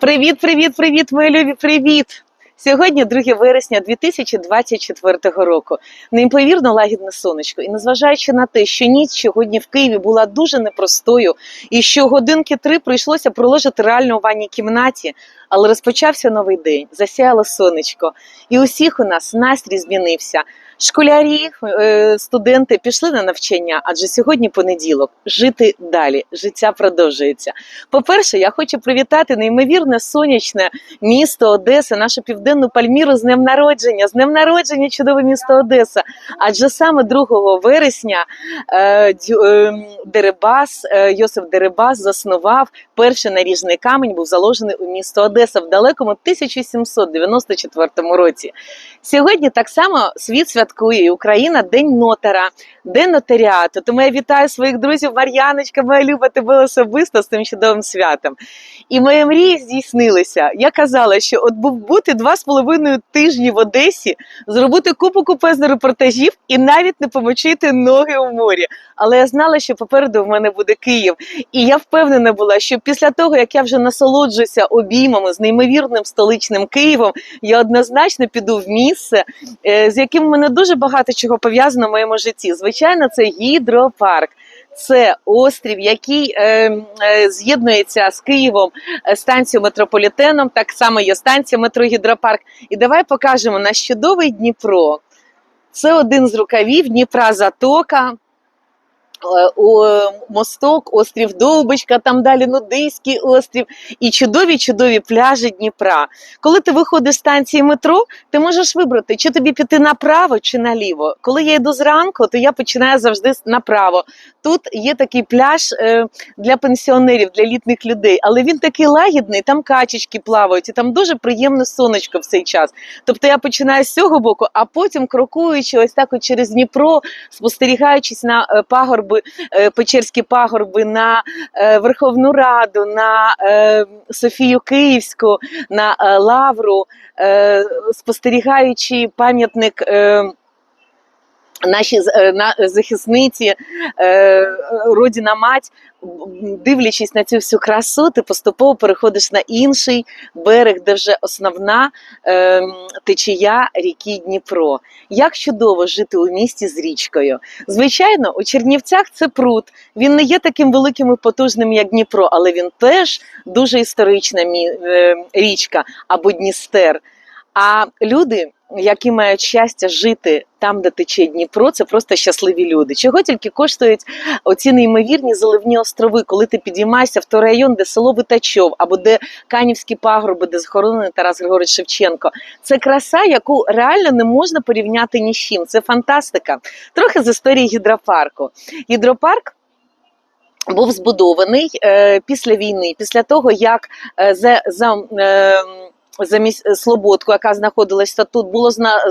Привіт, привіт, привіт, мої любі, привіт! Сьогодні 2 вересня 2024 року. Неймовірно лагідне сонечко. І незважаючи на те, що ніч сьогодні в Києві була дуже непростою, і що годинки три прийшлося проложити реально у ванній кімнаті, але розпочався новий день, засяяло сонечко, і усіх у нас настрій змінився. Школярі, е, студенти пішли на навчання, адже сьогодні понеділок. Жити далі, життя продовжується. По-перше, я хочу привітати неймовірне сонячне місто Одеса, нашу південну Пальміру з днем народження. З днем народження, чудове місто Одеса. Адже саме 2 вересня е, е, Дерибас, е, Йосиф Дерибас заснував перший наріжний камінь, був заложений у місто Одеса в далекому 1794 році. Сьогодні так само світ святкує і Україна День нотара, День нотаріату. Тому я вітаю своїх друзів Мар'яночка, моя люба тебе особисто з цим чудовим святом. І мої мрії здійснилися. Я казала, що от бути два з половиною тижні в Одесі, зробити купу купезних репортажів і навіть не помочити ноги у морі. Але я знала, що попереду в мене буде Київ. І я впевнена була, що після того, як я вже насолоджуюся обіймами з неймовірним столичним Києвом, я однозначно піду в місце, е, з яким мене дуже багато чого пов'язано в моєму житті. Звичайно, це гідропарк. Це острів, який е, е, з'єднується з Києвом е, станцією метрополітеном. Так само є станція метро Гідропарк. І давай покажемо наш чудовий Дніпро. Це один з рукавів Дніпра Затока. Е, о, Мосток, острів Довбичка, там далі Нудийський острів і чудові чудові пляжі Дніпра. Коли ти виходиш з станції метро, ти можеш вибрати, чи тобі піти направо чи наліво. Коли я йду зранку, то я починаю завжди направо. Тут є такий пляж е, для пенсіонерів, для літніх людей, але він такий лагідний, там качечки плавають, і там дуже приємне сонечко в цей час. Тобто я починаю з цього боку, а потім крокуючи ось так от через Дніпро, спостерігаючись на е, пагорби, е, Печерські пагорби, на е, Верховну Раду, на е, Софію Київську, на Лавру, спостерігаючи пам'ятник. Наші е, захисниці, е, родина мать, дивлячись на цю всю красу, ти поступово переходиш на інший берег, де вже основна е, течія ріки Дніпро. Як чудово жити у місті з річкою. Звичайно, у Чернівцях це пруд. Він не є таким великим і потужним, як Дніпро, але він теж дуже історична е, річка або Дністер. А люди, які мають щастя жити там, де тече Дніпро, це просто щасливі люди. Чого тільки коштують оці неймовірні заливні острови, коли ти підіймаєшся в той район, де село Витачов, або де Канівські пагорби, де захоронений Тарас Григорович Шевченко. Це краса, яку реально не можна порівняти ні з чим. Це фантастика. Трохи з історії гідропарку. Гідропарк. Був збудований е, після війни, після того як е, за, за е, замість Слободку, яка знаходилася тут, було зна,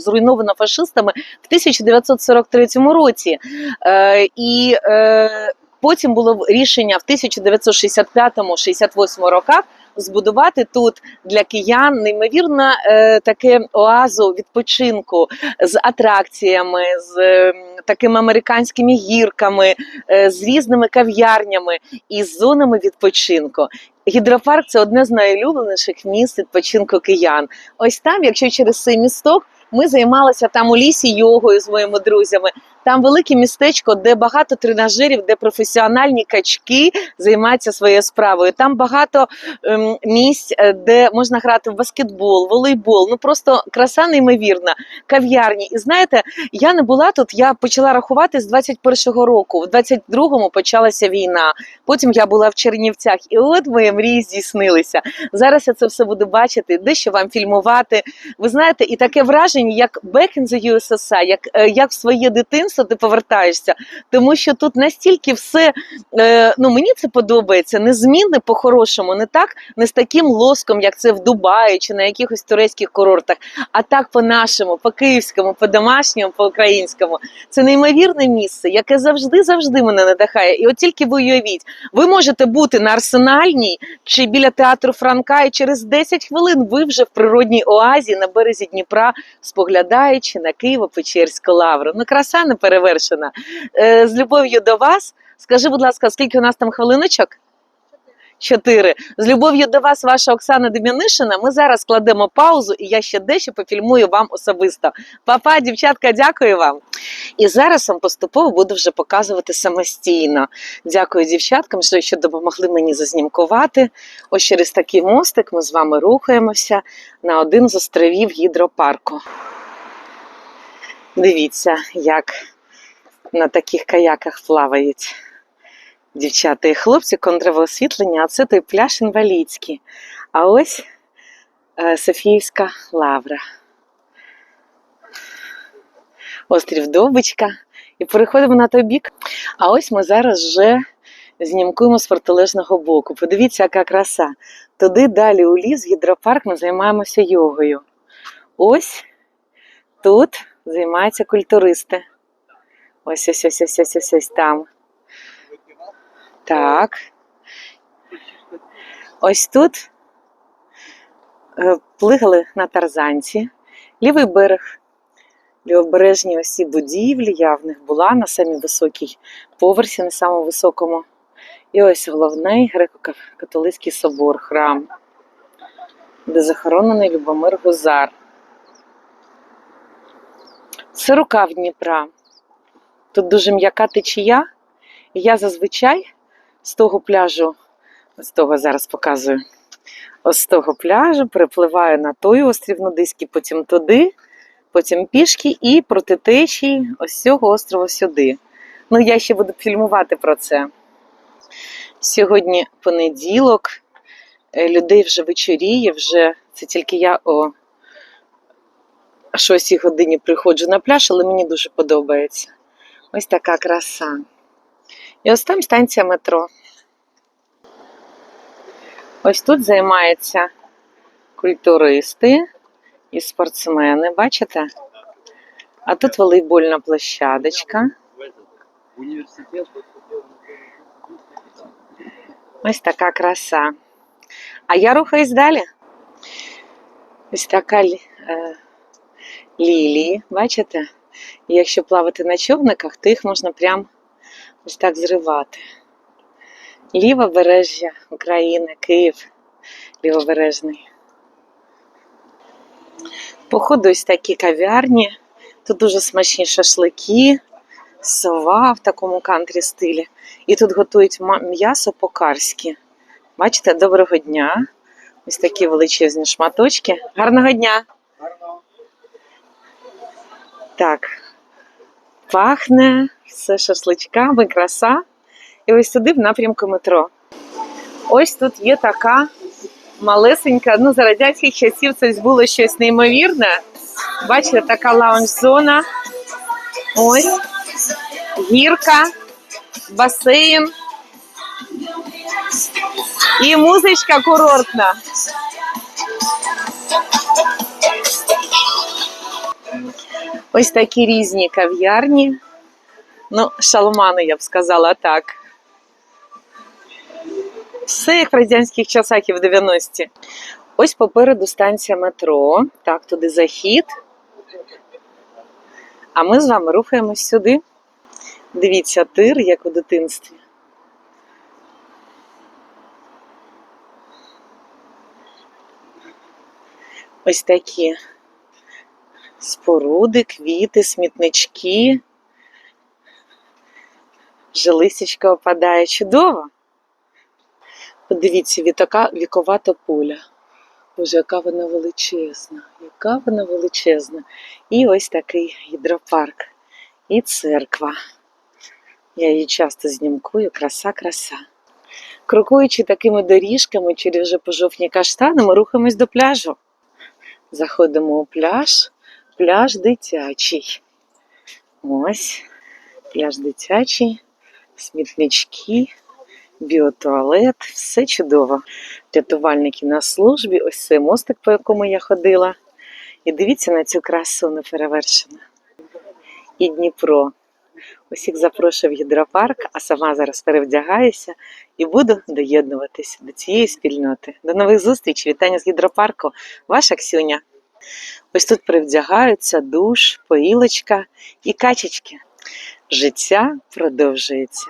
зруйновано фашистами в 1943 році. Е, і е, потім було рішення в 1965-68 роках збудувати тут для киян неймовірно е, таке оазу відпочинку з атракціями, з е, такими американськими гірками, е, з різними кав'ярнями і з зонами відпочинку. Гідропарк це одне з найулюбленіших місць відпочинку киян. Ось там, якщо через цей місток, ми займалися там у лісі йогою з моїми друзями. Там велике містечко, де багато тренажерів, де професіональні качки займаються своєю справою. Там багато ем, місць, е, де можна грати в баскетбол, волейбол. Ну просто краса неймовірна, кав'ярні. І знаєте, я не була тут. Я почала рахувати з 21-го року. В 22-му почалася війна. Потім я була в Чернівцях, і от мої мрії здійснилися. Зараз я це все буду бачити, дещо вам фільмувати. Ви знаєте, і таке враження, як back in the USSR, як, е, як в своє дитинство ти повертаєшся, тому що тут настільки все, е, ну мені це подобається, незмінне по-хорошому, не так, не з таким лоском, як це в Дубаї чи на якихось турецьких курортах, а так по-нашому, по-київському, по-домашньому, по-українському. Це неймовірне місце, яке завжди завжди мене надихає. І от тільки ви уявіть, ви можете бути на арсенальній чи біля театру Франка, і через 10 хвилин ви вже в природній оазі на березі Дніпра, споглядаючи на Києво-Печерську лавру. Ну, краса не перевершена. Е, з любов'ю до вас. Скажи, будь ласка, скільки у нас там хвилиночок? чотири. З любов'ю до вас, ваша Оксана Дем'янишина. Ми зараз кладемо паузу, і я ще дещо пофільмую вам особисто. Папа, дівчатка, дякую вам. І зараз вам поступово буду вже показувати самостійно. Дякую дівчаткам, що що допомогли мені зазнімкувати. Ось через такий мостик ми з вами рухаємося на один з островів гідропарку. Дивіться, як на таких каяках плавають дівчата і хлопці, контрове освітлення, а це той пляж інвалідський. А ось е, Софіївська лавра. Острів Довбичка. І переходимо на той бік. А ось ми зараз вже знімкуємо з протилежного боку. Подивіться, яка краса. Туди далі у ліс, гідропарк, ми займаємося йогою. Ось тут займаються культуристи. Ось ось ось ось ось ось, ось там. Так. Ось тут е, плигали на тарзанці. Лівий берег. Лівобережні ось ці будівлі, я в них була на самій високій поверсі, на самому високому. І ось головний греко-католицький собор, храм, де захоронений Любомир Гузар. Це рукав Дніпра. Тут дуже м'яка течія, і я зазвичай з того пляжу, з того зараз показую, ось з того пляжу перепливаю на той острів Нудиський, потім туди, потім пішки і проти течії ось цього острова сюди. Ну, я ще буду фільмувати про це. Сьогодні понеділок, е, людей вже вечоріє, вже це тільки я о 6 годині приходжу на пляж, але мені дуже подобається. Ось така краса. І ось там станція метро. Ось тут займаються культуристи і спортсмени, бачите? А тут волейбольна площадочка. Университет. Ось така краса. А я рухаюсь далі. Ось така лі- е, лілії, бачите? І якщо плавати на човниках, то їх можна прям ось так зривати. Лівобережжя України, Київ, лівобережний. Походу, ось такі кав'ярні. Тут дуже смачні шашлики, сова в такому кантрі стилі. І тут готують м'ясо по-карськи. Бачите, доброго дня. Ось такі величезні шматочки. Гарного дня! Так. Пахне все шашличками, краса. І ось сюди в напрямку метро. Ось тут є така малесенька, ну за радянських часів це було щось неймовірне. Бачите, така лаунж-зона. Ось гірка, басейн і музичка курортна. Ось такі різні кав'ярні. Ну, шалмани, я б сказала так. Все як в радянських часах і в 90-ті. Ось попереду станція метро. Так, туди захід. А ми з вами рухаємось сюди. Дивіться, тир, як у дитинстві. Ось такі споруди, квіти, смітнички. Вже лисичка опадає чудово. Подивіться, вітака, вікова тополя. Боже, яка вона величезна, яка вона величезна. І ось такий гідропарк. І церква. Я її часто знімкую, краса, краса. Крокуючи такими доріжками через вже пожовтні каштани, ми рухаємось до пляжу. Заходимо у пляж, пляж дитячий. Ось, пляж дитячий, смітнички, біотуалет, все чудово. Рятувальники на службі, ось цей мостик, по якому я ходила. І дивіться на цю красу неперевершену. І Дніпро. Усіх запрошую в гідропарк, а сама зараз перевдягаюся і буду доєднуватися до цієї спільноти. До нових зустрічей, вітання з гідропарку. Ваша Ксюня. Ось тут привдягаються душ, поїлочка і качечки. Життя продовжується.